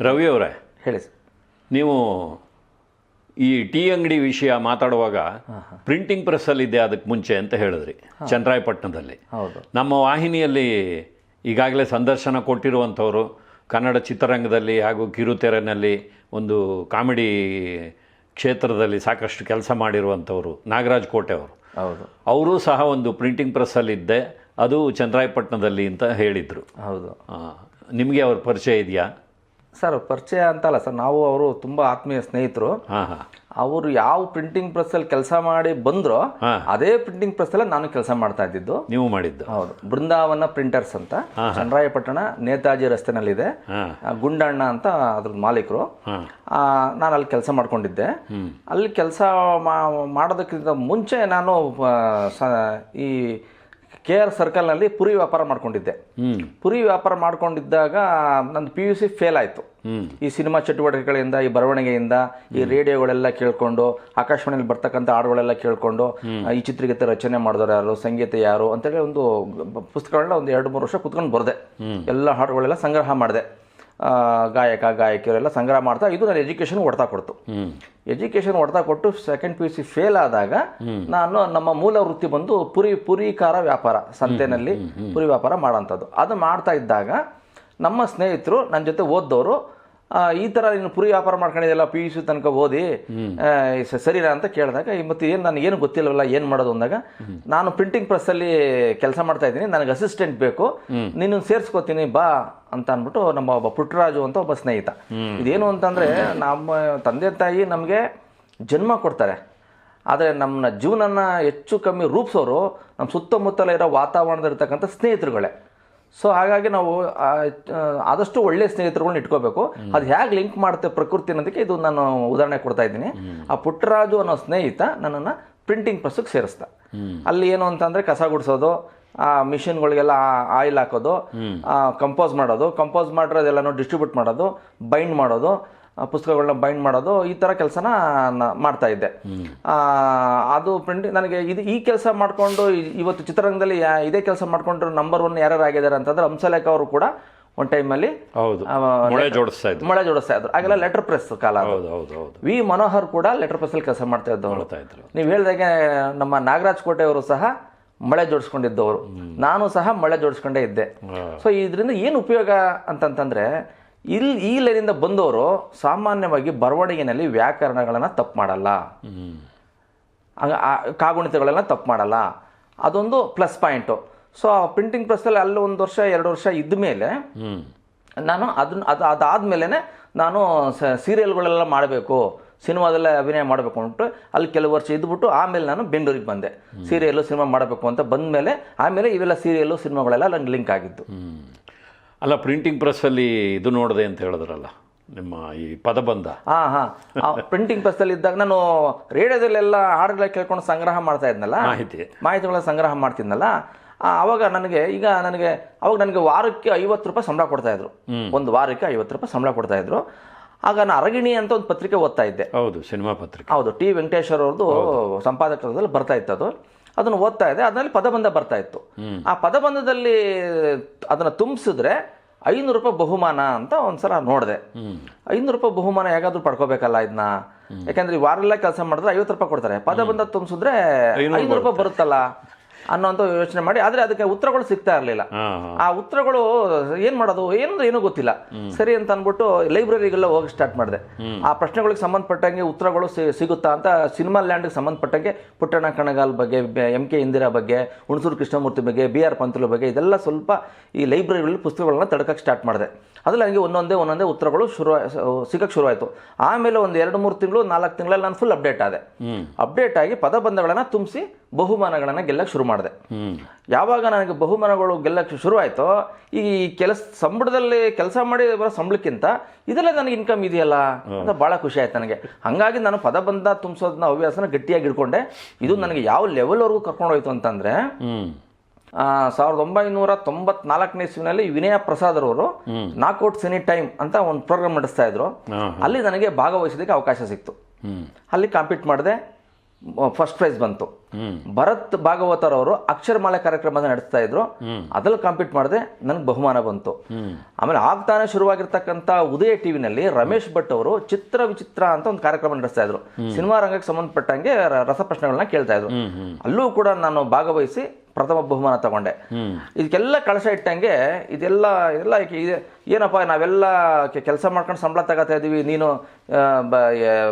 ರವಿ ಅವರೇ ಹೇಳಿ ಸರ್. ನೀವು ಈ ಟೀ ಅಂಗಡಿ ವಿಷಯ ಮಾತಾಡುವಾಗ ಪ್ರಿಂಟಿಂಗ್ ಪ್ರೆಸ್ಸಲ್ಲಿದ್ದೆ ಅದಕ್ಕೆ ಮುಂಚೆ ಅಂತ ಹೇಳಿದ್ರಿ ಚಂದ್ರಾಯಪಟ್ಟಣದಲ್ಲಿ. ಹೌದು. ನಮ್ಮ ವಾಹಿನಿಯಲ್ಲಿ ಈಗಾಗಲೇ ಸಂದರ್ಶನ ಕೊಟ್ಟಿರುವಂಥವರು ಕನ್ನಡ ಚಿತ್ರರಂಗದಲ್ಲಿ ಹಾಗೂ ಕಿರುತೆರೆನಲ್ಲಿ ಒಂದು ಕಾಮಿಡಿ ಕ್ಷೇತ್ರದಲ್ಲಿ ಸಾಕಷ್ಟು ಕೆಲಸ ಮಾಡಿರುವಂಥವರು ನಾಗರಾಜ್ ಕೋಟೆ ಅವರು. ಹೌದು. ಅವರು ಸಹ ಒಂದು ಪ್ರಿಂಟಿಂಗ್ ಪ್ರೆಸ್ಸಲ್ಲಿದ್ದೆ ಅದು ಚಂದ್ರಾಯಪಟ್ಟಣದಲ್ಲಿ ಅಂತ ಹೇಳಿದರು. ಹೌದು. ನಿಮಗೆ ಅವ್ರ ಪರಿಚಯ ಇದೆಯಾ? ಸರ್ ಪರಿಚಯ ಅಂತಲ್ಲ ಸರ್ ನಾವು ಅವರು ತುಂಬ ಆತ್ಮೀಯ ಸ್ನೇಹಿತರು. ಅವರು ಯಾವ ಪ್ರಿಂಟಿಂಗ್ ಪ್ರೆಸ್ಸಲ್ಲಿ ಕೆಲಸ ಮಾಡಿ ಬಂದ್ರು. ಅದೇ ಪ್ರಿಂಟಿಂಗ್ ಪ್ರೆಸ್ಸಲ್ಲಿ ನಾನು ಕೆಲಸ ಮಾಡ್ತಾ ಇದ್ದಿದ್ದು. ನೀವು ಮಾಡಿದ್ದು. ಹೌದು. ಬೃಂದಾವನ ಪ್ರಿಂಟರ್ಸ್ ಅಂತ ಚನ್ನರಾಯಪಟ್ಟಣ ನೇತಾಜಿ ರಸ್ತೆನಲ್ಲಿದೆ. ಗುಂಡಣ್ಣ ಅಂತ ಅದ್ರ ಮಾಲೀಕರು. ನಾನು ಅಲ್ಲಿ ಕೆಲಸ ಮಾಡ್ಕೊಂಡಿದ್ದೆ. ಅಲ್ಲಿ ಕೆಲಸ ಮಾಡೋದಕ್ಕಿಂತ ಮುಂಚೆ ನಾನು ಈ ಕೆ ಆರ್ ಸರ್ಕಲ್ನಲ್ಲಿ ಪುರಿ ವ್ಯಾಪಾರ ಮಾಡ್ಕೊಂಡಿದ್ದೆ. ಪುರಿ ವ್ಯಾಪಾರ ಮಾಡ್ಕೊಂಡಿದ್ದಾಗ ನಂದು ಪಿ ಯು ಸಿ ಫೇಲ್ ಆಯಿತು. ಈ ಸಿನಿಮಾ ಚಟುವಟಿಕೆಗಳಿಂದ ಈ ಬರವಣಿಗೆಯಿಂದ ಈ ರೇಡಿಯೋಗಳೆಲ್ಲ ಕೇಳ್ಕೊಂಡು ಆಕಾಶವಾಣಿಯಲ್ಲಿ ಬರ್ತಕ್ಕಂಥ ಹಾಡುಗಳೆಲ್ಲ ಕೇಳ್ಕೊಂಡು ಈ ಚಿತ್ರಗೀತೆ ರಚನೆ ಮಾಡಿದವರು ಯಾರು ಸಂಗೀತ ಯಾರು ಅಂತೇಳಿ ಒಂದು ಪುಸ್ತಕಗಳನ್ನ ಒಂದು ಎರಡು ಮೂರು ವರ್ಷ ಕುತ್ಕೊಂಡು ಬರೆದೆ. ಎಲ್ಲ ಹಾಡುಗಳೆಲ್ಲ ಸಂಗ್ರಹ ಮಾಡಿದೆ. ಗಾಯಕ ಗಾಯಕಿಯರೆಲ್ಲ ಸಂಗ್ರಹ ಮಾಡ್ತಾ ಇದು ನನ್ನ ಎಜುಕೇಷನ್ ಹೊಡ್ತಾ ಕೊಡ್ತು. ಎಜುಕೇಷನ್ ಹೊಡ್ತಾ ಕೊಟ್ಟು second P U C fail ಆದಾಗ ನಾನು ನಮ್ಮ ಮೂಲ ವೃತ್ತಿ ಬಂದು ಪುರಿ ಪುರಿಕಾರ ವ್ಯಾಪಾರ ಸಂತೆನಲ್ಲಿ ಪುರಿ ವ್ಯಾಪಾರ ಮಾಡೋಂಥದ್ದು ಅದು ಮಾಡ್ತಾ ಇದ್ದಾಗ ನಮ್ಮ ಸ್ನೇಹಿತರು ನನ್ನ ಜೊತೆ ಓದ್ದವರು ಈ ತರ ನೀನು ಪುರಿ ವ್ಯಾಪಾರ ಮಾಡ್ಕೊಂಡಿದ್ದೆಲ್ಲ ಪಿ ಯು ಸಿ ತನಕ ಓದಿ ಸರಿನಾ ಅಂತ ಕೇಳಿದಾಗ ಮತ್ತೆ ಏನು ನನಗೆ ಏನು ಗೊತ್ತಿಲ್ಲವಲ್ಲ ಏನು ಮಾಡೋದು ಅಂದಾಗ ನಾನು ಪ್ರಿಂಟಿಂಗ್ ಪ್ರೆಸ್ಸಲ್ಲಿ ಕೆಲಸ ಮಾಡ್ತಾ ಇದ್ದೀನಿ ನನಗೆ ಅಸಿಸ್ಟೆಂಟ್ ಬೇಕು. ನೀನು ಸೇರಿಸ್ಕೋತೀನಿ ಬಾ ಅಂತ ಅಂದ್ಬಿಟ್ಟು ನಮ್ಮ ಒಬ್ಬ ಪುಟ್ಟರಾಜು ಅಂತ ಒಬ್ಬ ಸ್ನೇಹಿತ. ಇದೇನು ಅಂತಂದರೆ ನಮ್ಮ ತಂದೆ ತಾಯಿ ನಮಗೆ ಜನ್ಮ ಕೊಡ್ತಾರೆ. ಆದರೆ ನಮ್ಮ ಜೀವನನ ಹೆಚ್ಚು ಕಮ್ಮಿ ರೂಪಿಸೋರು ನಮ್ಮ ಸುತ್ತಮುತ್ತಲ ಇರೋ ವಾತಾವರಣದಲ್ಲಿರ್ತಕ್ಕಂಥ ಸ್ನೇಹಿತರುಗಳೇ. ಸೊ ಹಾಗಾಗಿ ನಾವು ಆದಷ್ಟು ಒಳ್ಳೆ ಸ್ನೇಹಿತರುಗಳನ್ನ ಇಟ್ಕೋಬೇಕು. ಅದು ಹೇಗೆ ಲಿಂಕ್ ಮಾಡುತ್ತೆ ಪ್ರಕೃತಿ ಅನ್ನೋದಕ್ಕೆ ಇದು ನಾನು ಉದಾಹರಣೆ ಕೊಡ್ತಾ ಇದ್ದೀನಿ. ಆ ಪುಟ್ಟರಾಜು ಅನ್ನೋ ಸ್ನೇಹಿತ ನನ್ನನ್ನು ಪ್ರಿಂಟಿಂಗ್ ಪ್ರೆಸ್ಸಿಗೆ ಸೇರಿಸ್ದ. ಅಲ್ಲಿ ಏನು ಅಂತಂದರೆ ಕಸ ಗುಡಿಸೋದು ಆ ಮಿಷಿನ್ಗಳಿಗೆಲ್ಲ ಆಯಿಲ್ ಹಾಕೋದು ಕಂಪೋಸ್ ಮಾಡೋದು ಕಂಪೋಸ್ ಮಾಡಿರೋದೆಲ್ಲನೂ ಡಿಸ್ಟ್ರಿಬ್ಯೂಟ್ ಮಾಡೋದು ಬೈಂಡ್ ಮಾಡೋದು ಪುಸ್ತಕಗಳನ್ನ ಬೈಂಡ್ ಮಾಡೋದು ಈ ಥರ ಕೆಲಸನ ಮಾಡ್ತಾ ಇದ್ದೆ. ಆ, ಅದು ಪ್ರಿಂಟ್ ನನಗೆ ಇದು ಈ ಕೆಲಸ ಮಾಡಿಕೊಂಡು ಇವತ್ತು ಚಿತ್ರರಂಗದಲ್ಲಿ ಇದೇ ಕೆಲಸ ಮಾಡ್ಕೊಂಡ್ರು ನಂಬರ್ ಒನ್ ಯಾರ್ಯಾರು ಆಗಿದ್ದಾರೆ ಅಂತಂದ್ರೆ ಹಂಸಲೇಖ ಅವರು ಕೂಡ ಒಂದು ಟೈಮಲ್ಲಿ ಹೌದು. ಮಳೆ ಜೋಡಿಸ್ತಾ ಇದ್ರು. ಮೊಳೆ ಜೋಡಿಸ್ತಾ ಇದ್ರು. ಆಗೆಲ್ಲ ಲೆಟರ್ ಪ್ರೆಸ್ ಕಾಲ. ಹೌದು ಹೌದು ಹೌದು. ವಿ ಮನೋಹರ್ ಕೂಡ ಲೆಟರ್ ಪ್ರೆಸ್ ಅಲ್ಲಿ ಕೆಲಸ ಮಾಡ್ತಾ ಇದ್ದವರು. ಮಾಡ್ತಾ ಇದ್ರು. ನೀವು ಹೇಳಿದಾಗೆ ನಮ್ಮ ನಾಗರಾಜ್ ಕೋಟೆ ಅವರು ಸಹ ಮಳೆ ಜೋಡಿಸ್ಕೊಂಡಿದ್ದವರು. ನಾನು ಸಹ ಮಳೆ ಜೋಡಿಸ್ಕೊಂಡೇ ಇದ್ದೆ. ಸೊ ಇದರಿಂದ ಏನು ಉಪಯೋಗ ಅಂತಂತಂದ್ರೆ ಇಲ್ಲಿ ಈ ಲೈನಿಂದ ಬಂದವರು ಸಾಮಾನ್ಯವಾಗಿ ಬರವಣಿಗೆನಲ್ಲಿ ವ್ಯಾಕರಣಗಳನ್ನು ತಪ್ಪು ಮಾಡಲ್ಲ. ಕಾಗುಣಿತಗಳೆಲ್ಲ ತಪ್ಪು ಮಾಡಲ್ಲ. ಅದೊಂದು ಪ್ಲಸ್ ಪಾಯಿಂಟು. ಸೊ ಆ ಪ್ರಿಂಟಿಂಗ್ ಪ್ರೆಸ್ಸಲ್ಲಿ ಅಲ್ಲಿ ಒಂದು ವರ್ಷ ಎರಡು ವರ್ಷ ಇದ್ದ ಮೇಲೆ ನಾನು ಅದನ್ನ ಅದು ಅದಾದಮೇಲೆ ನಾನು ಸ ಸೀರಿಯಲ್ಗಳೆಲ್ಲ ಮಾಡಬೇಕು ಸಿನಿಮಾದಲ್ಲೇ ಅಭಿನಯ ಮಾಡಬೇಕು ಅಂದ್ಬಿಟ್ಟು ಅಲ್ಲಿ ಕೆಲವು ವರ್ಷ ಇದ್ಬಿಟ್ಟು ಆಮೇಲೆ ನಾನು ಬೆಂಗಳೂರಿಗೆ ಬಂದೆ. ಸೀರಿಯಲ್ಲು ಸಿನಿಮಾ ಮಾಡಬೇಕು ಅಂತ ಬಂದಮೇಲೆ ಆಮೇಲೆ ಇವೆಲ್ಲ ಸೀರಿಯಲ್ಲು ಸಿನಿಮಾಗಳೆಲ್ಲ ನನಗೆ ಲಿಂಕ್ ಆಗಿದ್ದು. ಅಲ್ಲ ಪ್ರಿಂಟಿಂಗ್ ಪ್ರೆಸ್ಸಲ್ಲಿ ಇದು ನೋಡಿದೆ ಅಂತ ಹೇಳಿದ್ರಲ್ಲ ನಿಮ್ಮ ಈ ಪದಬಂಧ. ಹಾಂ ಹಾಂ. ಪ್ರಿಂಟಿಂಗ್ ಪ್ರೆಸ್ಸಲ್ಲಿ ಇದ್ದಾಗ ನಾನು ರೇಡಿಯೋದಲ್ಲೆಲ್ಲ ಹಾಡುಗಳ ಕೇಳ್ಕೊಂಡು ಸಂಗ್ರಹ ಮಾಡ್ತಾ ಇದ್ನಲ್ಲ? ಮಾಹಿತಿ. ಮಾಹಿತಿಗಳ ಸಂಗ್ರಹ ಮಾಡ್ತಿದ್ನಲ್ಲ? ಆವಾಗ ಅವಾಗ ನನಗೆ ಈಗ ನನಗೆ ಅವಾಗ ನನಗೆ ವಾರಕ್ಕೆ ಐವತ್ತು ರೂಪಾಯಿ ಸಂಬಳ ಕೊಡ್ತಾಯಿದ್ರು ಒಂದು ವಾರಕ್ಕೆ ಐವತ್ತು ರೂಪಾಯಿ ಸಂಬಳ ಕೊಡ್ತಾಯಿದ್ರು ಆಗ ನಾನು ಅರಗಿಣಿ ಅಂತ ಒಂದು ಪತ್ರಿಕೆ ಓದ್ತಾ ಇದ್ದೆ. ಹೌದು ಸಿನಿಮಾ ಪತ್ರಿಕೆ. ಹೌದು ಟಿ. ವೆಂಕಟೇಶ್ವರ ಅವ್ರದ್ದು ಸಂಪಾದಕರಲ್ಲಿ ಬರ್ತಾ ಇತ್ತು ಅದು. ಅದನ್ನು ಓದ್ತಾ ಇದೆ ಅದರಲ್ಲಿ ಪದಬಂಧ ಬರ್ತಾ ಇತ್ತು. ಆ ಪದಬಂಧದಲ್ಲಿ ಅದನ್ನು ತುಂಬಿಸಿದ್ರೆ ಐನೂರು ರೂಪಾಯಿ ಬಹುಮಾನ ಅಂತ ಒಂದ್ಸಲ ನೋಡಿದೆ. ಐನೂರು ರೂಪಾಯಿ ಬಹುಮಾನ ಹೇಗಾದ್ರೂ ಪಡ್ಕೋಬೇಕಲ್ಲ ಇದನ್ನ ಯಾಕಂದ್ರೆ ಈ ವಾರೆಲ್ಲ ಕೆಲಸ ಮಾಡಿದ್ರೆ ಐವತ್ತು ರೂಪಾಯಿ ಕೊಡ್ತಾರೆ. ಪದಬಂಧ ತುಂಬಿಸಿದ್ರೆ ಐನೂರು ರೂಪಾಯಿ ಬರುತ್ತಲ್ಲ. ಅನ್ನೋಂಥ ಯೋಚನೆ ಮಾಡಿ ಆದರೆ ಅದಕ್ಕೆ ಉತ್ತರಗಳು ಸಿಗ್ತಾ ಇರಲಿಲ್ಲ. ಆ ಉತ್ತರಗಳು ಏನು ಮಾಡೋದು ಏನಂದ್ರೆ ಏನೂ ಗೊತ್ತಿಲ್ಲ. ಸರಿ ಅಂತ ಅಂದ್ಬಿಟ್ಟು ಲೈಬ್ರರಿಗೆಲ್ಲ ಹೋಗಿ ಸ್ಟಾರ್ಟ್ ಮಾಡಿದೆ. ಆ ಪ್ರಶ್ನೆಗಳಿಗೆ ಸಂಬಂಧಪಟ್ಟಂಗೆ ಉತ್ತರಗಳು ಸಿಗುತ್ತಾ ಅಂತ ಸಿನಿಮಾ ಲ್ಯಾಂಡ್ಗೆ ಸಂಬಂಧಪಟ್ಟಂಗೆ ಪುಟ್ಟಣ್ಣ ಕಣಗಾಲ್ ಬಗ್ಗೆ ಎಂ ಕೆ ಇಂದಿರಾ ಬಗ್ಗೆ ಹುಣಸೂರು ಕೃಷ್ಣಮೂರ್ತಿ ಬಗ್ಗೆ ಬಿ ಆರ್ ಪಂತುಲ ಬಗ್ಗೆ ಇದೆಲ್ಲ ಸ್ವಲ್ಪ ಈ ಲೈಬ್ರರಿಗಳಲ್ಲಿ ಪುಸ್ತಕಗಳನ್ನ ತಡಕಕ್ಕೆ ಸ್ಟಾರ್ಟ್ ಮಾಡಿದೆ. ಅದ್ರಲ್ಲಿ ಹಂಗೆ ಒಂದೊಂದೇ ಒಂದೊಂದೇ ಉತ್ತರಗಳು ಶುರು ಸಿಗಕ್ಕೆ ಶುರುವಾಯಿತು. ಆಮೇಲೆ ಒಂದು ಎರಡು ಮೂರು ತಿಂಗಳು ನಾಲ್ಕು ತಿಂಗಳಲ್ಲಿ ನಾನು ಫುಲ್ ಅಪ್ಡೇಟ್ ಆದೆ. ಅಪ್ಡೇಟ್ ಆಗಿ ಪದಬಂಧಗಳನ್ನು ತುಂಬಿಸಿ ಬಹುಮಾನಗಳನ್ನು ಗೆಲ್ಲಕ್ಕೆ ಶುರು ಮಾಡಿದೆ. ಯಾವಾಗ ನನಗೆ ಬಹುಮಾನಗಳು ಗೆಲ್ಲಕ್ಕೆ ಶುರುವಾಯಿತೋ ಈ ಕೆಲಸ ಸಂಬಳದಲ್ಲಿ ಕೆಲಸ ಮಾಡಿ ಬರೋ ಸಂಬಳಕ್ಕಿಂತ ಇದರಲ್ಲೇ ನನಗೆ ಇನ್ಕಮ್ ಇದೆಯಲ್ಲ ಅಂತ ಭಾಳ ಖುಷಿ ಆಯ್ತು ನನಗೆ. ಹಾಗಾಗಿ ನಾನು ಪದಬಂಧ ತುಂಬಿಸೋದನ್ನ ಹವ್ಯಾಸನ ಗಟ್ಟಿಯಾಗಿ ಇಟ್ಕೊಂಡೆ. ಇದು ನನಗೆ ಯಾವ ಲೆವೆಲ್ವರೆಗೂ ಕರ್ಕೊಂಡು ಹೋಯ್ತು ಅಂತಂದರೆ ಸಾವಿರದ ಒಂಬೈನೂರ ತೊಂಬತ್ನಾಲ್ಕನೇ ಇಸ್ವಿನಲ್ಲಿ ವಿನಯ ಪ್ರಸಾದ್ ಅವರು ನಾಕ್ಔಟ್ ಸಿನಿ ಟೈಮ್ ಅಂತ ಒಂದು ಪ್ರೋಗ್ರಾಮ್ ನಡೆಸ್ತಾ ಇದ್ರು. ಅಲ್ಲಿ ನನಗೆ ಭಾಗವಹಿಸೋದಕ್ಕೆ ಅವಕಾಶ ಸಿಕ್ತು. ಅಲ್ಲಿ ಕಾಂಪೀಟ್ ಮಾಡಿದೆ. ಫಸ್ಟ್ ಪ್ರೈಸ್ ಬಂತು. ಭರತ್ ಭಾಗವತರ್ ಅವರು ಅಕ್ಷರಮಾಲೆ ಕಾರ್ಯಕ್ರಮ ನಡೆಸ್ತಾ ಇದ್ರು. ಅದ್ರಲ್ಲಿ ಕಾಂಪೀಟ್ ಮಾಡಿದೆ ನನಗೆ ಬಹುಮಾನ ಬಂತು. ಆಮೇಲೆ ಆಗ್ತಾನೆ ಶುರುವಾಗಿರ್ತಕ್ಕಂತ ಉದಯ ಟಿವಿನಲ್ಲಿ ರಮೇಶ್ ಭಟ್ ಅವರು ಚಿತ್ರ ವಿಚಿತ್ರ ಅಂತ ಒಂದು ಕಾರ್ಯಕ್ರಮ ನಡೆಸ್ತಾ ಇದ್ರು. ಸಿನಿಮಾ ರಂಗಕ್ಕೆ ಸಂಬಂಧಪಟ್ಟಂಗೆ ರಸಪ್ರಶ್ನೆಗಳನ್ನ ಕೇಳ್ತಾ ಇದ್ರು. ಅಲ್ಲೂ ಕೂಡ ನಾನು ಭಾಗವಹಿಸಿ ಪ್ರಥಮ ಬಹುಮಾನ ತಗೊಂಡೆ. ಇದಕ್ಕೆಲ್ಲ ಕಳಸ ಇಟ್ಟಂಗೆ ಇದೆಲ್ಲ ಎಲ್ಲ ಇದೆ ಏನಪ್ಪ ನಾವೆಲ್ಲ ಕೆಲಸ ಮಾಡ್ಕೊಂಡು ಸಂಬಳ ತಗೋತಾ ಇದೀವಿ ನೀನು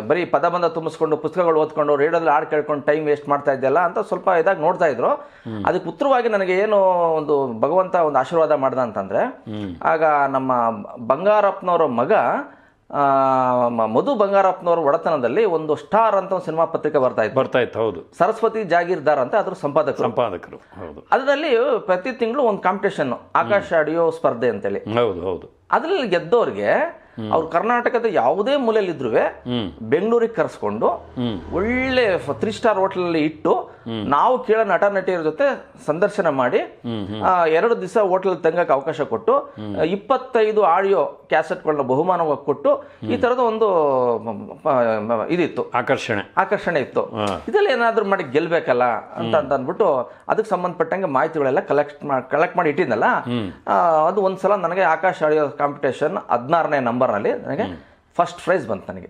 ಬರೀ ಪದಬಂಧ ತುಂಬಿಸ್ಕೊಂಡು ಪುಸ್ತಕಗಳು ಓದ್ಕೊಂಡು ರೇಡಿಯೋದಲ್ಲಿ ಹಾಡು ಕೇಳ್ಕೊಂಡು ಟೈಮ್ ವೇಸ್ಟ್ ಮಾಡ್ತಾ ಇದ್ದೆಲ್ಲ ಅಂತ ಸ್ವಲ್ಪ ಇದಾಗಿ ನೋಡ್ತಾ ಇದ್ರು. ಅದಕ್ಕೆ ಉತ್ತರವಾಗಿ ನನಗೆ ಏನು ಒಂದು ಭಗವಂತ ಒಂದು ಆಶೀರ್ವಾದ ಮಾಡ್ದ ಅಂತಂದ್ರೆ ಆಗ ನಮ್ಮ ಬಂಗಾರಪ್ಪನವರ ಮಗ ಮಧು ಬಂಗಾರಪ್ಪನವರ ಒಡೆತನದಲ್ಲಿ ಒಂದು ಸ್ಟಾರ್ ಅಂತ ಒಂದು ಸಿನಿಮಾ ಪತ್ರಿಕೆ ಬರ್ತಾ ಇತ್ತು. ಬರ್ತಾ ಇತ್ತು ಹೌದು. ಸರಸ್ವತಿ ಜಾಗೀರ್ದಾರ್ ಅಂತ ಅದ್ರ ಸಂಪಾದಕರು. ಸಂಪಾದಕರು ಹೌದು. ಅದರಲ್ಲಿ ಪ್ರತಿ ತಿಂಗಳು ಒಂದು ಕಾಂಪಿಟೇಷನ್ ಆಕಾಶ ಆಡಿಯೋ ಸ್ಪರ್ಧೆ ಅಂತೇಳಿ. ಹೌದು ಹೌದು. ಅದ್ರಲ್ಲಿ ಗೆದ್ದವ್ರಿಗೆ ಅವ್ರು ಕರ್ನಾಟಕದ ಯಾವುದೇ ಮೂಲೆಯಲ್ಲಿದ್ರು ಬೆಂಗಳೂರಿಗೆ ಕರೆಸ್ಕೊಂಡು ಒಳ್ಳೆ ತ್ರೀ ಸ್ಟಾರ್ ಹೋಟ್ಲಲ್ಲಿ ಇಟ್ಟು ನಾವು ಕೇಳ ನಟ ನಟಿಯರ ಜೊತೆ ಸಂದರ್ಶನ ಮಾಡಿ ಎರಡು ದಿವಸ ಹೋಟೆಲ್ ತಂಗಕ್ಕೆ ಅವಕಾಶ ಕೊಟ್ಟು ಇಪ್ಪತ್ತೈದು ಆಡಿಯೋ ಕ್ಯಾಸೆಟ್ಗಳನ್ನ ಬಹುಮಾನವಾಗಿ ಕೊಟ್ಟು ಈ ತರದ ಒಂದು ಇದಿತ್ತು. ಆಕರ್ಷಣೆ. ಆಕರ್ಷಣೆ ಇತ್ತು. ಇದರಲ್ಲಿ ಏನಾದ್ರೂ ಮಾಡಿ ಗೆಲ್ಬೇಕಲ್ಲ ಅಂತ ಅಂತ ಅಂದ್ಬಿಟ್ಟು ಅದಕ್ಕೆ ಸಂಬಂಧಪಟ್ಟಂಗೆ ಮಾಹಿತಿಗಳೆಲ್ಲ ಕಲೆಕ್ಟ್ ಮಾಡಿ ಕಲೆಕ್ಟ್ ಮಾಡಿ ಇಟ್ಟಿದ್ನಲ್ಲ ಅದು ಒಂದ್ಸಲ ನನಗೆ ಆಕಾಶ ಆಡಿಯೋ ಕಾಂಪಿಟೇಷನ್ ಹದಿನಾರನೇ ನಂಬರ್ನಲ್ಲಿ ನನಗೆ ಫಸ್ಟ್ ಪ್ರೈಸ್ ಬಂತು ನನಗೆ.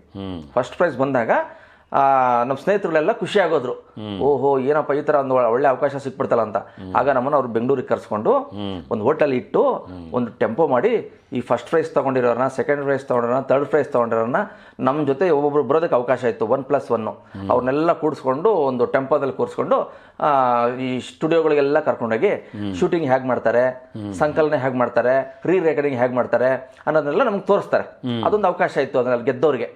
ಫಸ್ಟ್ ಪ್ರೈಸ್ ಬಂದಾಗ ನಮ್ಮ ಸ್ನೇಹಿತರುಗಳೆಲ್ಲ ಖುಷಿ ಆಗೋದ್ರು. ಓಹೋ ಏನಪ್ಪ ಈ ತರ ಒಂದು ಒಳ್ಳೆ ಅವಕಾಶ ಸಿಕ್ಬಿಡ್ತಲ್ಲ ಅಂತ. ಆಗ ನಮ್ಮನ್ನ ಅವ್ರು ಬೆಂಗಳೂರಿಗೆ ಕರ್ಸ್ಕೊಂಡು ಒಂದು ಹೋಟೆಲ್ ಇಟ್ಟು ಒಂದು ಟೆಂಪೋ ಮಾಡಿ ಈ ಫಸ್ಟ್ ಪ್ರೈಸ್ ತಗೊಂಡಿರೋರನ್ನ ಸೆಕೆಂಡ್ ಪ್ರೈಸ್ ತಗೊಂಡಿರೋನ ತರ್ಡ್ ಪ್ರೈಸ್ ತಗೊಂಡಿರೋರನ್ನ ನಮ್ಮ ಜೊತೆ ಒಬ್ಬೊಬ್ರು ಬರೋದಕ್ಕೆ ಅವಕಾಶ ಇತ್ತು ಒನ್ ಪ್ಲಸ್ ಒನ್ನು ಅವ್ರನ್ನೆಲ್ಲ ಕೂಡಿಸ್ಕೊಂಡು ಒಂದು ಟೆಂಪೋದಲ್ಲಿ ಕೂರಿಸ್ಕೊಂಡು ಈ ಸ್ಟುಡಿಯೋಗಳಿಗೆಲ್ಲ ಕರ್ಕೊಂಡೋಗಿ ಶೂಟಿಂಗ್ ಹೇಗೆ ಮಾಡ್ತಾರೆ ಸಂಕಲನ ಹೇಗೆ ಮಾಡ್ತಾರೆ ರೀ ರೆಕಾರ್ಡಿಂಗ್ ಹೇಗೆ ಮಾಡ್ತಾರೆ ಅನ್ನೋದನ್ನೆಲ್ಲ ನಮ್ಗೆ ತೋರಿಸ್ತಾರೆ. ಅದೊಂದು ಅವಕಾಶ ಇತ್ತು ಅದ್ರಲ್ಲಿ ಗೆದ್ದವ್ರಿಗೆ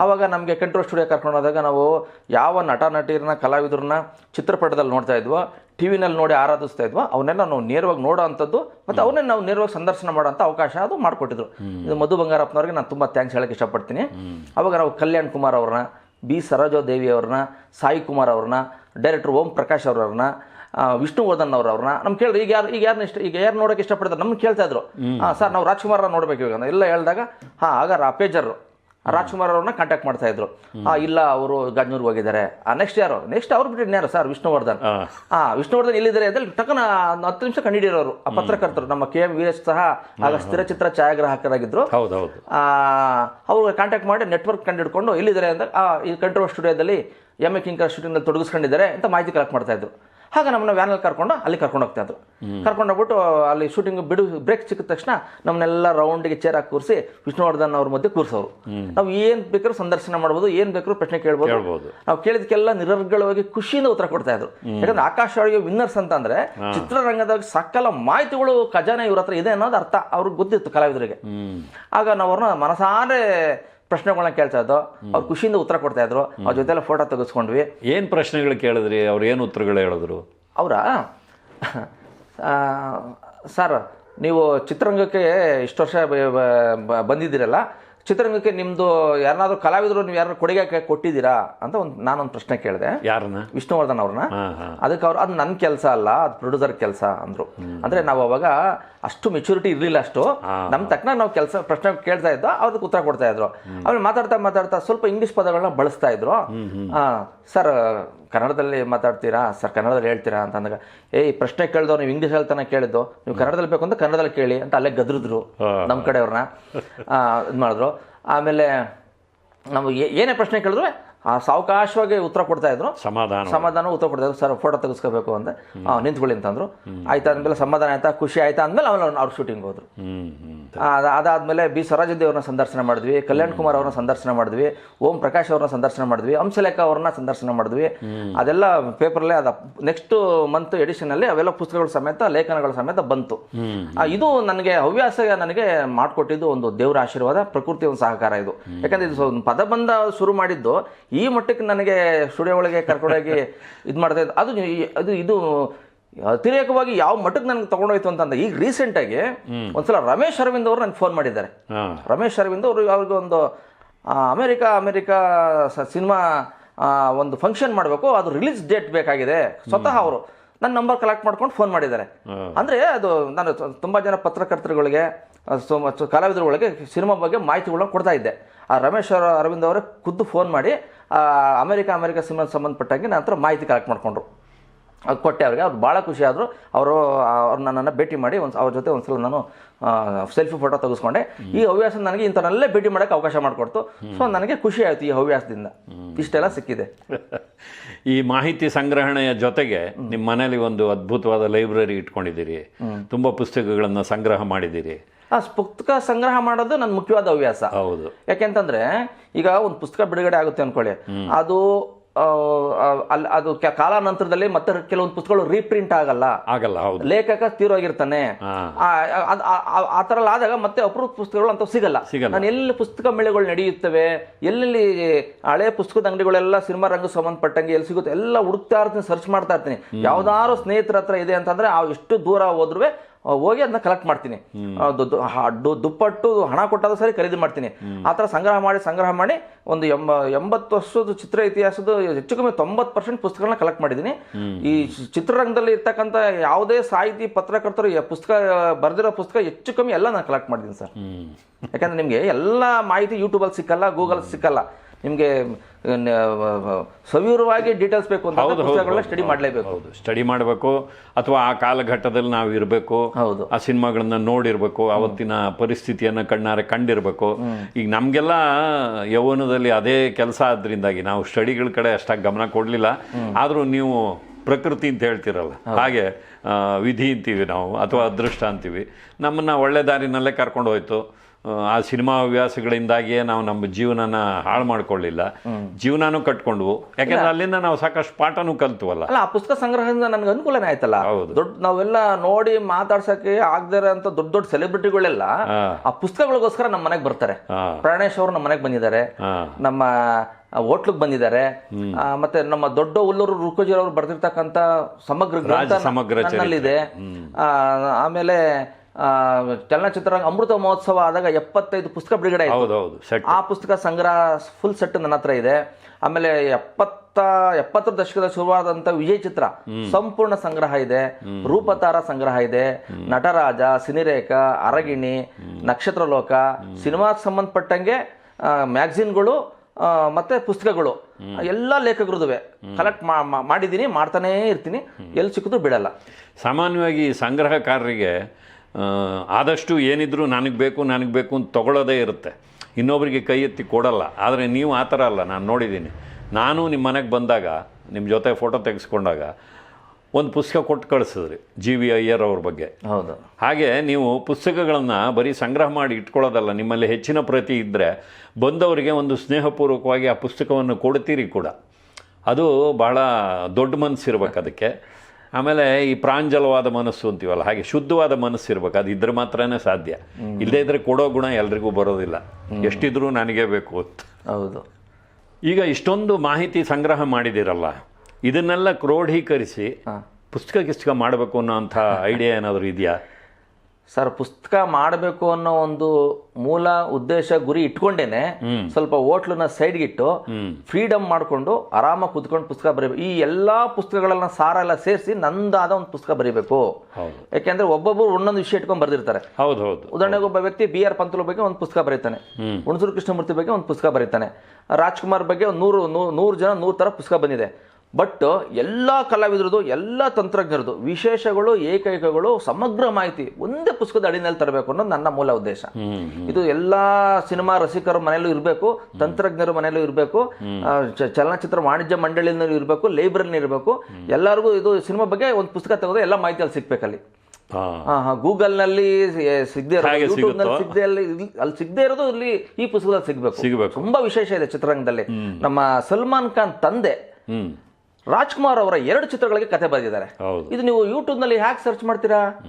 ಅವಾಗ ನಮಗೆ ಕಂಟ್ರೋಲ್ ಸ್ಟುಡಿಯೋ ಕರ್ಕೊಂಡೋದಾಗ ನಾವು ಯಾವ ನಟ ನಟಿಯರನ್ನ ಕಲಾವಿದರನ್ನ ಚಿತ್ರಪಟದಲ್ಲಿ ನೋಡ್ತಾ ಇದ್ವೋ ಟಿ ವಿನಲ್ಲಿ ನೋಡಿ ಆರಾಧಿಸ್ತಾ ಇದ್ವೋ ಅವನ್ನೆಲ್ಲ ನಾವು ನೇರವಾಗಿ ನೋಡೋ ಅಂಥದ್ದು ಮತ್ತು ಅವನ್ನೇ ನಾವು ನೇರವಾಗಿ ಸಂದರ್ಶನ ಮಾಡೋಂಥ ಅವಕಾಶ ಅದು ಮಾಡಿಕೊಟ್ಟಿದ್ರು. ಇದು ಮಧು ಬಂಗಾರಪ್ಪನವ್ರಿಗೆ ನಾನು ತುಂಬ ಥ್ಯಾಂಕ್ಸ್ ಹೇಳೋಕ್ಕೆ ಇಷ್ಟಪಡ್ತೀನಿ. ಅವಾಗ ನಾವು ಕಲ್ಯಾಣ್ ಕುಮಾರ್ ಅವ್ರನ್ನ ಬಿ ಸರೋಜಾದೇವಿ ಅವ್ರನ್ನ ಸಾಯಿ ಕುಮಾರ್ ಅವ್ರನ್ನ ಡೈರೆಕ್ಟರ್ ಓಂ ಪ್ರಕಾಶ್ ಅವ್ರನ್ನ ಆ, ವಿಷ್ಣುವರ್ಧನ್ ಅವ್ರವ್ರನ್ನ ನಮ್ಗೆ ಕೇಳಿದ್ರು ಈಗ ಯಾರು ಈಗ ಯಾರನ್ನ ಇಷ್ಟ ಈಗ ಯಾರು ನೋಡೋಕೆ ಇಷ್ಟಪಡ್ತಾರೆ ನಮ್ಗೆ ಕೇಳ್ತಾ ಇದ್ರು. ಹಾಂ ಸರ್ ನಾವು ರಾಜ್ಕುಮಾರ್ ನೋಡಬೇಕು ಇವಾಗ ಎಲ್ಲ ಹೇಳಿದಾಗ ಹಾಂ ಆಗ ರಾಪೇಜರ್. ರಾಜ್ಕುಮಾರ್ ಅವ್ರನ್ನ ಕಾಂಟ್ಯಾಕ್ಟ್ ಮಾಡ್ತಾ ಇದ್ರು. ಹಾ ಇಲ್ಲ ಅವರು ಗಂಜೂರ್ಗೆ ಹೋಗಿದ್ದಾರೆ. ನೆಕ್ಸ್ಟ್ ಯಾರು? ನೆಕ್ಸ್ಟ್ ಅವ್ರು ಬಿಟ್ಟು ಇನ್ಯಾರು? ಸರ್ ವಿಷ್ಣುವರ್ಧನ್. ಆ, ವಿಷ್ಣುವರ್ಧನ್ ಎಲ್ಲಿದ್ದಾರೆ ಅಂದ್ರೆ ಟಕನ ಹತ್ತು ನಿಮಿಷ ಕಂಡಿಡಿರೋರು ಆ ಪತ್ರಕರ್ತರು. ನಮ್ಮ ಕೆ ಎಂ ವಿ ಎಸ್ ಸಹ ಆಗ ಸ್ಥಿರಚಿತ್ರ ಛಾಯಾಗ್ರಾಹಕರಾಗಿದ್ರು. ಅವ್ರು ಕಾಂಟ್ಯಾಕ್ಟ್ ಮಾಡಿ ನೆಟ್ವರ್ಕ್ ಕಂಡಿಡ್ಕೊಂಡು ಎಲ್ಲಿದ್ದಾರೆ ಅಂದ್ರೆ ಆ, ಈ ಕಂಟ್ರೋಲ್ ಸ್ಟುಡಿಯೋದಲ್ಲಿ ಎಂ ಎ ಕಿಂಕರ್ ಶೂಟಿಂಗ್ ತೊಡಗಿಸ್ಕೊಂಡಿದ್ದಾರೆ ಅಂತ ಮಾಹಿತಿ ಕಲೆಕ್ಟ್ ಮಾಡ್ತಾ ಇದ್ರು. ಹಾಗೆ ನಮ್ಮನ್ನ ವ್ಯಾನಲ್ಲಿ ಕರ್ಕೊಂಡು ಅಲ್ಲಿ ಕರ್ಕೊಂಡು ಹೋಗ್ತಾ ಇದ್ರು. ಕರ್ಕೊಂಡು ಹೋಗ್ಬಿಟ್ಟು ಅಲ್ಲಿ ಶೂಟಿಂಗ್ ಬಿಡು ಬ್ರೇಕ್ ಸಿಕ್ಕಿದ ತಕ್ಷಣ ನಮ್ಮನ್ನೆಲ್ಲ ರೌಂಡಿಗೆ ಚೇರ್ ಹಾಕಿ ಕೂರಿಸಿ ವಿಷ್ಣುವರ್ಧನ್ ಅವ್ರ ಮಧ್ಯೆ ಕೂರಿಸೋರು. ನಾವು ಏನು ಬೇಕಾದ್ರೂ ಸಂದರ್ಶನ ಮಾಡ್ಬೋದು ಏನು ಬೇಕಾದ್ರೂ ಪ್ರಶ್ನೆ ಕೇಳ್ಬೋದು. ನಾವು ಕೇಳಿದಕ್ಕೆಲ್ಲ ನಿರರ್ಗಳವಾಗಿ ಖುಷಿಯಿಂದ ಉತ್ತರ ಕೊಡ್ತಾ ಇದ್ರು. ಯಾಕಂದ್ರೆ ಆಕಾಶವಾಣಿಗೆ ವಿನ್ನರ್ಸ್ ಅಂತ ಅಂದ್ರೆ ಚಿತ್ರರಂಗದಾಗ ಸಕಲ ಮಾಹಿತಿಗಳು ಖಜಾನೆ ಇವ್ರ ಹತ್ರ ಇದೆ ಅನ್ನೋದು ಅರ್ಥ. ಅವ್ರಿಗೆ ಗೊತ್ತಿತ್ತು ಕಲಾವಿದರಿಗೆ. ಆಗ ನಾವು ಅವ್ರನ್ನ ಮನಸಾರೆ ಪ್ರಶ್ನೆಗಳನ್ನ ಕೇಳ್ತಾ ಇದ್ದೋ ಅವ್ರು ಖುಷಿಯಿಂದ ಉತ್ತರ ಕೊಡ್ತಾ ಇದ್ರು ಅವ್ರ ಜೊತೆಲ್ಲ ಫೋಟೋ ತೆಗೆಸ್ಕೊಂಡ್ವಿ. ಏನು ಪ್ರಶ್ನೆಗಳು ಕೇಳಿದ್ರಿ? ಅವ್ರು ಏನು ಉತ್ತರಗಳು ಹೇಳಿದ್ರು? ಅವರ? ಸರ್ ನೀವು ಚಿತ್ರರಂಗಕ್ಕೆ ಇಷ್ಟು ವರ್ಷ ಬಂದಿದ್ದೀರಲ್ಲ ಚಿತ್ರರಂಗಕ್ಕೆ ನಿಮ್ಮದು ಯಾರನ್ನಾದ್ರೂ ಕಲಾವಿದರು ನೀವು ಯಾರು ಕೊಡುಗೆ ಕೊಟ್ಟಿದ್ದೀರಾ ಅಂತ ಒಂದು ನಾನೊಂದು ಪ್ರಶ್ನೆ ಕೇಳಿದೆ. ಯಾರನ್ನ? ವಿಷ್ಣುವರ್ಧನ್ ಅವ್ರನ್ನ. ಅದಕ್ಕೆ ಅವ್ರು ಅದು ನನ್ನ ಕೆಲಸ ಅಲ್ಲ ಅದು ಪ್ರೊಡ್ಯೂಸರ್ ಕೆಲಸ ಅಂದ್ರು. ಅಂದ್ರೆ ನಾವು ಅವಾಗ ಅಷ್ಟು ಮೆಚುರಿಟಿ ಇರಲಿಲ್ಲ ಅಷ್ಟು. ನಮ್ಮ ತಕ್ಕನ ನಾವು ಕೆಲಸ ಪ್ರಶ್ನೆ ಕೇಳ್ತಾ ಇದ್ದೋ ಅದಕ್ಕೆ ಉತ್ತರ ಕೊಡ್ತಾ ಇದ್ರು. ಆಮೇಲೆ ಮಾತಾಡ್ತಾ ಮಾತಾಡ್ತಾ ಸ್ವಲ್ಪ ಇಂಗ್ಲಿಷ್ ಪದಗಳನ್ನ ಬಳಸ್ತಾ ಇದ್ರು. ಸರ್ ಕನ್ನಡದಲ್ಲಿ ಮಾತಾಡ್ತೀರಾ? ಸರ್ ಕನ್ನಡದಲ್ಲಿ ಹೇಳ್ತೀರಾ? ಅಂತ ಅಂದಾಗ ಏಯ್ ಪ್ರಶ್ನೆ ಕೇಳ್ದವ್ರು ನೀವು ಇಂಗ್ಲೀಷ್ ಹೇಳ್ತಾನೆ ಕೇಳಿದ್ದು. ನೀವು ಕನ್ನಡದಲ್ಲಿ ಬೇಕು ಅಂತ ಕನ್ನಡದಲ್ಲಿ ಕೇಳಿ ಅಂತ ಅಲ್ಲೇ ಗದ್ರಿದ್ರು ನಮ್ಮ ಕಡೆಯವ್ರನ್ನ. ಇದು ಮಾಡಿದ್ರು ಆಮೇಲೆ ನಮಗೆ ಏನೇ ಪ್ರಶ್ನೆ ಕೇಳಿದ್ರು ಆ ಸಾವಕಾಶವಾಗಿ ಉತ್ತರ ಕೊಡ್ತಾ ಇದ್ರು. ಸಮಾಧಾನ. ಸಮಾಧಾನ ಉತ್ತರ ಕೊಡ್ತಾರೆ ಸರ್ ಫೋಟೋ ತೆಗೆಸ್ಕೋಬೇಕು ಅಂತ. ಆ, ನಿಂತ್ಕೊಳ್ಳಿ ಅಂತಂದ್ರು. ಆಯ್ತಾ ಅಂದ್ಮೇಲೆ ಸಮಾಧಾನ ಆಯ್ತಾ ಖುಷಿ ಆಯ್ತಾ ಅಂದ್ಮೇಲೆ ಆಮೇಲೆ ಅವ್ರು ಶೂಟಿಂಗ್ ಹೋದ್ರು. ಅದಾದ್ಮೇಲೆ ಬಿ ಸರೋಜದೇವಿ ಅವ್ರನ್ನ ಸಂದರ್ಶನ ಮಾಡಿದ್ವಿ ಕಲ್ಯಾಣ್ ಕುಮಾರ್ ಅವ್ರನ್ನ ಸಂದರ್ಶನ ಮಾಡಿದ್ವಿ ಓಂ ಪ್ರಕಾಶ್ ಅವ್ರನ್ನ ಸಂದರ್ಶನ ಮಾಡಿದ್ವಿ ಹಂಸಲೇಖ ಅವ್ರನ್ನ ಸಂದರ್ಶನ ಮಾಡಿದ್ವಿ. ಅದೆಲ್ಲ ಪೇಪರ್ಲೇ ಅದ. ನೆಕ್ಸ್ಟ್ ಮಂತ್ ಎಡಿಷನ್ ಅಲ್ಲಿ ಅವೆಲ್ಲ ಪುಸ್ತಕಗಳ ಸಮೇತ ಲೇಖನಗಳ ಸಮೇತ ಬಂತು. ಇದು ನನಗೆ ಹವ್ಯಾಸ ನನಗೆ ಮಾಡಿಕೊಟ್ಟಿದ್ದು ಒಂದು ದೇವರ ಆಶೀರ್ವಾದ ಪ್ರಕೃತಿ ಒಂದು ಸಹಕಾರ ಇದು. ಯಾಕಂದ್ರೆ ಇದು ಬಂದ ಪದಬಂಧ ಶುರು ಮಾಡಿದ್ದು ಈ ಮಟ್ಟಕ್ಕೆ ನನಗೆ ಸ್ಟುಡಿಯೋ ಒಳಗೆ ಕರ್ಕೊಂಡೋಗಿ ಇದು ಮಾಡ್ತಾ ಇದ್ದು ಅದು ಅದು ಇದು ಅತಿರೇಕವಾಗಿ ಯಾವ ಮಟ್ಟಕ್ಕೆ ನನಗೆ ತಗೊಂಡೋಯ್ತು ಅಂತಂದ್ರೆ ಈಗ ರೀಸೆಂಟಾಗಿ ಒಂದ್ಸಲ ರಮೇಶ್ ಅರವಿಂದ್ ಅವರು ನನಗೆ ಫೋನ್ ಮಾಡಿದ್ದಾರೆ. ರಮೇಶ್ ಅರವಿಂದ್ ಅವರು ಅವ್ರಿಗೆ ಒಂದು ಅಮೇರಿಕಾ ಅಮೆರಿಕ ಸಿನಿಮಾ ಒಂದು ಫಂಕ್ಷನ್ ಮಾಡಬೇಕು ಅದು ರಿಲೀಸ್ ಡೇಟ್ ಬೇಕಾಗಿದೆ. ಸ್ವತಃ ಅವರು ನನ್ನ ನಂಬರ್ ಕಲೆಕ್ಟ್ ಮಾಡ್ಕೊಂಡು ಫೋನ್ ಮಾಡಿದ್ದಾರೆ. ಅಂದರೆ ಅದು ನಾನು ತುಂಬ ಜನ ಪತ್ರಕರ್ತರುಗಳಿಗೆ ಆ, ಸು- ಮತ್ತು ಕಲಾವಿದರುಗಳಿಗೆ ಸಿನಿಮಾ ಬಗ್ಗೆ ಮಾಹಿತಿಗಳನ್ನ ಕೊಡ್ತಾ ಇದ್ದೆ. ಆ ರಮೇಶ್ ಅವರ ಅರವಿಂದ್ ಅವರೇ ಖುದ್ದು ಫೋನ್ ಮಾಡಿ ಅಮೆರಿಕ ಅಮೆರಿಕ ಸಿನಿಮಾ ಸಂಬಂಧಪಟ್ಟಂಗೆ ನನ್ನ ಹತ್ರ ಮಾಹಿತಿ ಕಲೆಕ್ಟ್ ಮಾಡ್ಕೊಂಡ್ರು. ಅದು ಕೊಟ್ಟೆ ಅವ್ರಿಗೆ ಅವ್ರು ಭಾಳ ಖುಷಿಯಾದರು ಆದರು. ಅವರು ಅವ್ರು ನನ್ನನ್ನು ಭೇಟಿ ಮಾಡಿ ಒಂದು ಅವ್ರ ಜೊತೆ ಒಂದ್ಸಲ ನಾನು ಸೆಲ್ಫಿ ಫೋಟೋ ತೆಗೆಸ್ಕೊಂಡೆ. ಈ ಹವ್ಯಾಸ ನನಗೆ ಇಂಥವನ್ನೆಲ್ಲ ಭೇಟಿ ಮಾಡೋಕ್ಕೆ ಅವಕಾಶ ಮಾಡಿಕೊಡ್ತು. ಸೊ ನನಗೆ ಖುಷಿ ಆಯಿತು ಈ ಹವ್ಯಾಸದಿಂದ. ಇಷ್ಟೆಲ್ಲ ಸಿಕ್ಕಿದೆ. ಈ ಮಾಹಿತಿ ಸಂಗ್ರಹಣೆಯ ಜೊತೆಗೆ ನಿಮ್ಮ ಮನೇಲಿ ಒಂದು ಅದ್ಭುತವಾದ ಲೈಬ್ರರಿ ಇಟ್ಕೊಂಡಿದ್ದೀರಿ. ತುಂಬ ಪುಸ್ತಕಗಳನ್ನು ಸಂಗ್ರಹ ಮಾಡಿದ್ದೀರಿ. ಆ ಪುಸ್ತಕ ಸಂಗ್ರಹ ಮಾಡೋದು ನನ್ನ ಮುಖ್ಯವಾದ ಹವ್ಯಾಸ. ಹೌದು. ಯಾಕೆಂತಂದ್ರೆ ಈಗ ಒಂದು ಪುಸ್ತಕ ಬಿಡುಗಡೆ ಆಗುತ್ತೆ ಅನ್ಕೊಳ್ಳಿ. ಅದು ಅಲ್ಲಿ ಅದು ಕಾಲಾನಂತರದಲ್ಲಿ ಮತ್ತೆ ಕೆಲವೊಂದು ಪುಸ್ತಕಗಳು ರೀಪ್ರಿಂಟ್ ಆಗಲ್ಲ. ಆಗಲ್ಲ ಲೇಖಕ ತೀರೋಗಿರ್ತಾನೆ. ಆ ಥರ ಆದಾಗ ಮತ್ತೆ ಅಪರೂಪ ಪುಸ್ತಕಗಳು ಅಂತ ಸಿಗಲ್ಲ. ಸಿಗಲ್ಲ. ನಾನು ಎಲ್ಲಿ ಪುಸ್ತಕ ಮೇಳೆಗಳು ನಡೆಯುತ್ತವೆ ಎಲ್ಲೆಲ್ಲಿ ಹಳೆ ಪುಸ್ತಕದ ಅಂಗಡಿಗಳೆಲ್ಲ ಸಿನಿಮಾ ರಂಗ ಸಂಬಂಧಪಟ್ಟಂಗೆ ಎಲ್ಲಿ ಸಿಗುತ್ತೆ ಎಲ್ಲ ಹುಡುಕ್ತಾ ಇರ್ತೀನಿ ಸರ್ಚ್ ಮಾಡ್ತಾ ಇರ್ತೀನಿ. ಯಾವ್ದಾದ್ರು ಸ್ನೇಹಿತರ ಹತ್ರ ಇದೆ ಅಂತಂದ್ರೆ ಆ ಎಷ್ಟು ದೂರ ಹೋದ್ರೂ ಹೋಗಿ ಅದನ್ನ ಕಲೆಕ್ಟ್ ಮಾಡ್ತೀನಿ. ದುಪ್ಪಟ್ಟು ಹಣ ಕೊಟ್ಟಾದ್ರೂ ಸರಿ ಖರೀದಿ ಮಾಡ್ತೀನಿ. ಆ ಥರ ಸಂಗ್ರಹ ಮಾಡಿ ಸಂಗ್ರಹ ಮಾಡಿ ಒಂದು ಎಂಬ ಎಂಬತ್ತು ವರ್ಷದ ಚಿತ್ರ ಇತಿಹಾಸದ ಹೆಚ್ಚು ಕಮ್ಮಿ ತೊಂಬತ್ತು ಪರ್ಸೆಂಟ್ ಪುಸ್ತಕಗಳನ್ನ ಕಲೆಕ್ಟ್ ಮಾಡಿದ್ದೀನಿ. ಈ ಚಿತ್ರರಂಗದಲ್ಲಿ ಇರ್ತಕ್ಕಂಥ ಯಾವುದೇ ಸಾಹಿತಿ ಪತ್ರಕರ್ತರು ಪುಸ್ತಕ ಬರೆದಿರೋ ಪುಸ್ತಕ ಹೆಚ್ಚು ಕಮ್ಮಿ ಎಲ್ಲ ನಾನು ಕಲೆಕ್ಟ್ ಮಾಡಿದ್ದೀನಿ ಸರ್. ಯಾಕಂದ್ರೆ ನಿಮಗೆ ಎಲ್ಲ ಮಾಹಿತಿ ಯೂಟ್ಯೂಬಲ್ಲಿ ಸಿಕ್ಕಲ್ಲ ಗೂಗಲ್ ಸಿಕ್ಕಲ್ಲ. ನಿಮಗೆ ಸವಿವರವಾಗಿ ಡೀಟೇಲ್ಸ್ ಬೇಕು ಅಂತ ಪುಸ್ತಕಗಳನ್ನ ಸ್ಟಡಿ ಮಾಡಲೇಬೇಕು. ಹೌದು. ಸ್ಟಡಿ ಮಾಡಬೇಕು ಅಥವಾ ಆ ಕಾಲಘಟ್ಟದಲ್ಲಿ ನಾವು ಇರಬೇಕು ಹೌದು. ಆ ಸಿನಿಮಾಗಳನ್ನ ನೋಡಿರ್ಬೇಕು ಅವತ್ತಿನ ಪರಿಸ್ಥಿತಿಯನ್ನು ಕಣ್ಣಾರೆ ಕಂಡಿರಬೇಕು. ಈಗ ನಮಗೆಲ್ಲ ಯೌವನದಲ್ಲಿ ಅದೇ ಕೆಲಸ ಆದ್ರಿಂದಾಗಿ ನಾವು ಸ್ಟಡಿಗಳ ಕಡೆ ಅಷ್ಟಾಗಿ ಗಮನ ಕೊಡಲಿಲ್ಲ. ಆದರೂ ನೀವು ಪ್ರಕೃತಿ ಅಂತ ಹೇಳ್ತಿರಲ್ಲ. ಹಾಗೆ ವಿಧಿ ಅಂತೀವಿ ನಾವು ಅಥವಾ ಅದೃಷ್ಟ ಅಂತೀವಿ. ನಮ್ಮನ್ನ ಒಳ್ಳೆ ದಾರಿನಲ್ಲೇ ಕರ್ಕೊಂಡು ಹೋಯ್ತು ಆ, ಸಿನಿಮಾ ಹವ್ಯಾಸಗಳಿಂದಾಗಿಯೇ ನಾವು ನಮ್ಮ ಜೀವನನ ಹಾಳು ಮಾಡ್ಕೊಳ್ಳಿಲ್ಲ. ಜೀವನಾನು ಕಟ್ಕೊಂಡ್ವು. ಯಾಕಂದ್ರೆ ಅಲ್ಲಿಂದ ನಾವು ಸಾಕಷ್ಟು ಪಾಠನೂ ಕಲ್ತುವಲ್ಲ. ಅಲ್ಲ ಆ ಪುಸ್ತಕ ಸಂಗ್ರಹದಿಂದ ನನಗೆ ಅನುಕೂಲನೇ ಆಯ್ತಲ್ಲ. ದೊಡ್ಡ ನಾವೆಲ್ಲ ನೋಡಿ ಮಾತಾಡ್ಸಕ್ಕೆ ಆಗದೇ ಅಂತ ದೊಡ್ಡ ದೊಡ್ಡ ಸೆಲೆಬ್ರಿಟಿಗಳೆಲ್ಲ ಆ ಪುಸ್ತಕಗಳಿಗೋಸ್ಕರ ನಮ್ಮ ಮನೆಗೆ ಬರ್ತಾರೆ. ಪ್ರಾಣೇಶ್ ಅವರು ನಮ್ಮ ಮನೆಗೆ ಬಂದಿದ್ದಾರೆ. ನಮ್ಮ ಹೋಟ್ಲಿಗೆ ಬಂದಿದ್ದಾರೆ. ಮತ್ತೆ ನಮ್ಮ ದೊಡ್ಡ ಉಲ್ಲೂರು ರುಕೋಜಿರವರು ಬರೆದಿರ್ತಕ್ಕಂಥ ಸಮಗ್ರ ಗ್ರಂಥ ಸಮಗ್ರ. ನನ್ನಲ್ಲಿದೆ. ಆಮೇಲೆ ಚಲನಚಿತ್ರ ಅಮೃತ ಮಹೋತ್ಸವ ಆದಾಗ ಎಪ್ಪತ್ತೈದು ಪುಸ್ತಕ ಬಿಡುಗಡೆ ಹೌದೌದು ಆ ಪುಸ್ತಕ ಸಂಗ್ರಹ ಫುಲ್ ಸೆಟ್ ನನ್ನ ಹತ್ರ ಇದೆ. ಆಮೇಲೆ ಎಪ್ಪತ್ತ ಎಪ್ಪತ್ತರ ದಶಕದ ಶುರುವಾದಂಥ ವಿಜಯ ಚಿತ್ರ ಸಂಪೂರ್ಣ ಸಂಗ್ರಹ ಇದೆ. ರೂಪತಾರ ಸಂಗ್ರಹ ಇದೆ. ನಟರಾಜ ಸಿನಿರೇಖ ಅರಗಿಣಿ ನಕ್ಷತ್ರಲೋಕ ಸಿನಿಮಾಗೆ ಸಂಬಂಧಪಟ್ಟಂಗೆ ಮ್ಯಾಗ್ಝಿನ್ಗಳು ಮತ್ತೆ ಪುಸ್ತಕಗಳು. ಎಲ್ಲ ಲೇಖಕರದುವೆ. ಕಲೆಕ್ಟ್ ಮಾಡಿದ್ದೀನಿ ಮಾಡ್ತಾನೇ ಇರ್ತೀನಿ. ಎಲ್ಲಿ ಸಿಕ್ಕಿದ್ರು ಬಿಡಲ್ಲ. ಸಾಮಾನ್ಯವಾಗಿ ಸಂಗ್ರಹಕಾರರಿಗೆ ಆದಷ್ಟು ಏನಿದ್ರೂ ನನಗೆ ಬೇಕು ನನಗೆ ಬೇಕು ಅಂತ ತೊಗೊಳ್ಳೋದೇ ಇರುತ್ತೆ. ಇನ್ನೊಬ್ಬರಿಗೆ ಕೈ ಎತ್ತಿ ಕೊಡಲ್ಲ. ಆದರೆ ನೀವು ಆ ಥರ ಅಲ್ಲ ನಾನು ನೋಡಿದ್ದೀನಿ. ನಾನು ನಿಮ್ಮ ಮನೆಗೆ ಬಂದಾಗ ನಿಮ್ಮ ಜೊತೆ ಫೋಟೋ ತೆಗೆಸ್ಕೊಂಡಾಗ ಒಂದು ಪುಸ್ತಕ ಕೊಟ್ಟು ಕಳಿಸಿದ್ರಿ ಜಿ ವಿ ಅಯ್ಯರ್ ಅವ್ರ ಬಗ್ಗೆ. ಹೌದು. ಹಾಗೆ ನೀವು ಪುಸ್ತಕಗಳನ್ನು ಬರೀ ಸಂಗ್ರಹ ಮಾಡಿ ಇಟ್ಕೊಳ್ಳೋದಲ್ಲ ನಿಮ್ಮಲ್ಲಿ ಹೆಚ್ಚಿನ ಪ್ರತಿ ಇದ್ದರೆ ಬಂದವರಿಗೆ ಒಂದು ಸ್ನೇಹಪೂರ್ವಕವಾಗಿ ಆ ಪುಸ್ತಕವನ್ನು ಕೊಡ್ತೀರಿ ಕೂಡ. ಅದು ಬಹಳ ದೊಡ್ಡ ಮನಸ್ಸಿರ್ಬೇಕು ಅದಕ್ಕೆ. ಆಮೇಲೆ ಈ ಪ್ರಾಂಜಲವಾದ ಮನಸ್ಸು ಅಂತೀವಲ್ಲ ಹಾಗೆ ಶುದ್ಧವಾದ ಮನಸ್ಸು ಇರ್ಬೇಕು ಅದು ಇದ್ರೆ ಮಾತ್ರನೇ ಸಾಧ್ಯ. ಇಲ್ಲದೇ ಇದ್ರೆ ಕೊಡೋ ಗುಣ ಎಲ್ರಿಗೂ ಬರೋದಿಲ್ಲ. ಎಷ್ಟಿದ್ರೂ ನನಗೆ ಬೇಕು ಅಂತ. ಹೌದು. ಈಗ ಇಷ್ಟೊಂದು ಮಾಹಿತಿ ಸಂಗ್ರಹ ಮಾಡಿದಿರಲ್ಲ ಇದನ್ನೆಲ್ಲ ಕ್ರೋಢೀಕರಿಸಿ. ಪುಸ್ತಕ ಗಿಸ್ತಕ ಮಾಡಬೇಕು ಅನ್ನೋ ಅಂಥ ಐಡಿಯಾ ಏನಾದರೂ ಇದೆಯಾ? ಸರ್ ಪುಸ್ತಕ ಮಾಡಬೇಕು ಅನ್ನೋ ಒಂದು ಮೂಲ ಉದ್ದೇಶ ಗುರಿ ಇಟ್ಕೊಂಡೇನೆ ಸ್ವಲ್ಪ ಹೋಟ್ಲನ್ನ ಸೈಡ್ಗಿಟ್ಟು ಫ್ರೀಡಮ್ ಮಾಡಿಕೊಂಡು ಆರಾಮಾಗಿ ಕುತ್ಕೊಂಡು ಪುಸ್ತಕ ಬರೀಬೇಕು. ಈ ಎಲ್ಲಾ ಪುಸ್ತಕಗಳನ್ನ ಸಾರ ಎಲ್ಲ ಸೇರಿಸಿ ನಂದಾದ ಒಂದು ಪುಸ್ತಕ ಬರೀಬೇಕು. ಯಾಕೆಂದ್ರೆ ಒಬ್ಬೊಬ್ಬರು ಒಂದೊಂದು ವಿಷಯ ಇಟ್ಕೊಂಡು ಬರ್ದಿರ್ತಾರೆ. ಹೌದು ಹೌದು. ಉದಾಹರಣೆಗೆ ಒಬ್ಬ ವ್ಯಕ್ತಿ ಬಿ ಆರ್ ಪಂತಲು ಬಗ್ಗೆ ಒಂದು ಪುಸ್ತಕ ಬರೀತಾನೆ. ಹುಣಸೂರು ಕೃಷ್ಣಮೂರ್ತಿ ಬಗ್ಗೆ ಒಂದು ಪುಸ್ತಕ ಬರೀತಾನೆ. ರಾಜ್ಕುಮಾರ್ ಬಗ್ಗೆ ಒಂದು ನೂರು ನೂರು ಜನ ನೂರು ತರ ಪುಸ್ತಕ ಬಂದಿದೆ. ಬಟ್ ಎಲ್ಲ ಕಲಾವಿದರದು ಎಲ್ಲ ತಂತ್ರಜ್ಞರದು ವಿಶೇಷಗಳು ಏಕೈಕಗಳು ಸಮಗ್ರ ಮಾಹಿತಿ ಒಂದೇ ಪುಸ್ತಕದ ಅಡಿನಲ್ಲಿ ತರಬೇಕು ಅನ್ನೋದು ನನ್ನ ಮೂಲ ಉದ್ದೇಶ. ಇದು ಎಲ್ಲಾ ಸಿನಿಮಾ ರಸಿಕರ ಮನೆಯಲ್ಲೂ ಇರಬೇಕು ತಂತ್ರಜ್ಞರ ಮನೆಯಲ್ಲೂ ಇರಬೇಕು ಚಲನಚಿತ್ರ ವಾಣಿಜ್ಯ ಮಂಡಳಿನಲ್ಲಿ ಇರಬೇಕು ಲೈಬ್ರರಿನಲ್ಲಿ ಇರಬೇಕು. ಎಲ್ಲರಿಗೂ ಇದು ಸಿನಿಮಾ ಬಗ್ಗೆ ಒಂದು ಪುಸ್ತಕ ತೆಗೆದು ಎಲ್ಲ ಮಾಹಿತಿ ಅಲ್ಲಿ. ಸಿಗ್ಬೇಕಲ್ಲಿ ಗೂಗಲ್ನಲ್ಲಿ ಸಿಗದೆ ಸಿಗದೆ ಅಲ್ಲಿ ಅಲ್ಲಿ ಸಿಗದೆ ಇರೋದು ಇಲ್ಲಿ ಈ ಪುಸ್ತಕದಲ್ಲಿ ಸಿಗಬೇಕು. ಸಿಗಬೇಕು. ತುಂಬಾ ವಿಶೇಷ ಇದೆ ಚಿತ್ರರಂಗದಲ್ಲಿ. ನಮ್ಮ ಸಲ್ಮಾನ್ ಖಾನ್ ತಂದೆ ರಾಜ್ಕುಮಾರ್ ಅವರ ಎರಡು ಚಿತ್ರಗಳಿಗೆ ಕತೆ ಬರೆದಿದ್ದಾರೆ. ಹೌದು. ಇದು ನೀವು ಯೂಟ್ಯೂಬ್ನಲ್ಲಿ ಹ್ಯಾಕ್ ಸರ್ಚ್ ಮಾಡ್ತೀರಾ?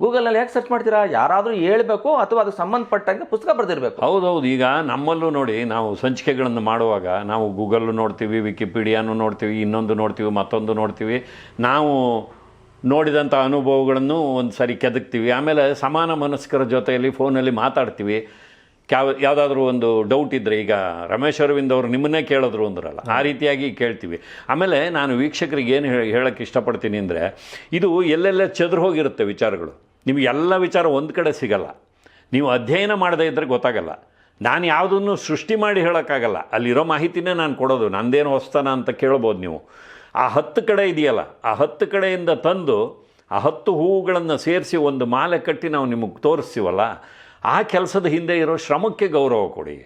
ಗೂಗಲ್ನಲ್ಲಿ ಹ್ಯಾಕ್ ಸರ್ಚ್ ಮಾಡ್ತೀರಾ? ಯಾರಾದರೂ ಹೇಳ್ಬೇಕು ಅಥವಾ ಅದಕ್ಕೆ ಸಂಬಂಧಪಟ್ಟಂಗೆ ಪುಸ್ತಕ ಬರೆದಿರಬೇಕು. ಹೌದೌದು ಈಗ ನಮ್ಮಲ್ಲೂ ನೋಡಿ ನಾವು ಸಂಚಿಕೆಗಳನ್ನು ಮಾಡುವಾಗ ನಾವು ಗೂಗಲ್ಲು ನೋಡ್ತೀವಿ ವಿಕಿಪೀಡಿಯಾನು ನೋಡ್ತೀವಿ ಇನ್ನೊಂದು ನೋಡ್ತೀವಿ ಮತ್ತೊಂದು ನೋಡ್ತೀವಿ. ನಾವು ನೋಡಿದಂಥ ಅನುಭವಗಳನ್ನು ಒಂದು ಸರಿ ಕೆದಕ್ತೀವಿ. ಆಮೇಲೆ ಸಮಾನ ಮನಸ್ಕರ ಜೊತೆಯಲ್ಲಿ ಫೋನಲ್ಲಿ ಮಾತಾಡ್ತೀವಿ. ಯಾವ ಯಾವುದಾದ್ರೂ ಒಂದು ಡೌಟ್ ಇದ್ದರೆ ಈಗ ರಮೇಶ್ ಅರವಿಂದ್ ಅವರು ನಿಮ್ಮನ್ನೇ ಕೇಳಿದ್ರು ಅಂದ್ರಲ್ಲ ಆ ರೀತಿಯಾಗಿ ಕೇಳ್ತೀವಿ. ಆಮೇಲೆ ನಾನು ವೀಕ್ಷಕರಿಗೆ ಏನು ಹೇಳೋಕ್ಕೆ ಇಷ್ಟಪಡ್ತೀನಿ ಅಂದರೆ ಇದು ಎಲ್ಲೆಲ್ಲ ಚದುರು ಹೋಗಿರುತ್ತೆ ವಿಚಾರಗಳು. ನಿಮಗೆ ಎಲ್ಲ ವಿಚಾರ ಒಂದು ಕಡೆ ಸಿಗಲ್ಲ. ನೀವು ಅಧ್ಯಯನ ಮಾಡದೇ ಇದ್ದರೆ ಗೊತ್ತಾಗಲ್ಲ. ನಾನು ಯಾವುದನ್ನು ಸೃಷ್ಟಿ ಮಾಡಿ ಹೇಳೋಕ್ಕಾಗಲ್ಲ. ಅಲ್ಲಿರೋ ಮಾಹಿತಿನೇ ನಾನು ಕೊಡೋದು. ನಂದೇನು ಹೊಸ್ತಾನ ಅಂತ ಕೇಳ್ಬೋದು ನೀವು. ಆ ಹತ್ತು ಕಡೆ ಇದೆಯಲ್ಲ ಆ ಹತ್ತು ಕಡೆಯಿಂದ ತಂದು ಆ ಹತ್ತು ಹೂವುಗಳನ್ನು ಸೇರಿಸಿ ಒಂದು ಮಾಲೆ ಕಟ್ಟಿ ನಾವು ನಿಮಗೆ ತೋರಿಸ್ತೀವಲ್ಲ ಆ ಕೆಲಸದ ಹಿಂದೆ ಇರೋ ಶ್ರಮಕ್ಕೆ ಗೌರವ ಕೊಡಿ.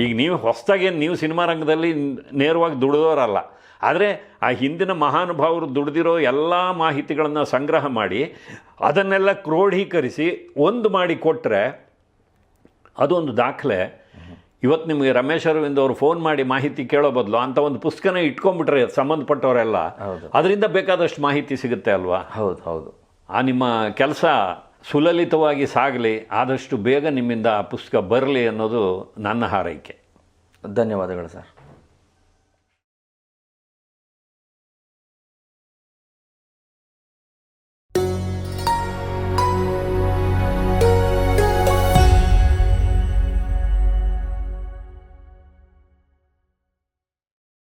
ಈಗ ನೀವು ಹೊಸದಾಗೇನು ನೀವು ಸಿನಿಮಾ ರಂಗದಲ್ಲಿ ನೇರವಾಗಿ ದುಡಿದವರಲ್ಲ. ಆದರೆ ಆ ಹಿಂದಿನ ಮಹಾನುಭಾವರು ದುಡಿದಿರೋ ಎಲ್ಲ ಮಾಹಿತಿಗಳನ್ನು ಸಂಗ್ರಹ ಮಾಡಿ ಅದನ್ನೆಲ್ಲ ಕ್ರೋಢೀಕರಿಸಿ ಒಂದು ಮಾಡಿ ಕೊಟ್ಟರೆ ಅದೊಂದು ದಾಖಲೆ. ಇವತ್ತು ನಿಮಗೆ ರಮೇಶ್ ಅರವಿಂದ್ ಅವರು ಫೋನ್ ಮಾಡಿ ಮಾಹಿತಿ ಕೇಳೋ ಬದಲು ಅಂಥ ಒಂದು ಪುಸ್ತಕನ ಇಟ್ಕೊಂಡ್ಬಿಟ್ರೆ ಸಂಬಂಧಪಟ್ಟವರೆಲ್ಲ. ಅದರಿಂದ ಬೇಕಾದಷ್ಟು ಮಾಹಿತಿ ಸಿಗುತ್ತೆ ಅಲ್ವಾ? ಹೌದು ಹೌದು. ಆ ನಿಮ್ಮ ಕೆಲಸ ಸುಲಲಿತವಾಗಿ ಸಾಗಲಿ ಆದಷ್ಟು ಬೇಗ ನಿಮ್ಮಿಂದ ಆ ಪುಸ್ತಕ ಬರಲಿ ಅನ್ನೋದು ನನ್ನ ಹಾರೈಕೆ. ಧನ್ಯವಾದಗಳು ಸರ್.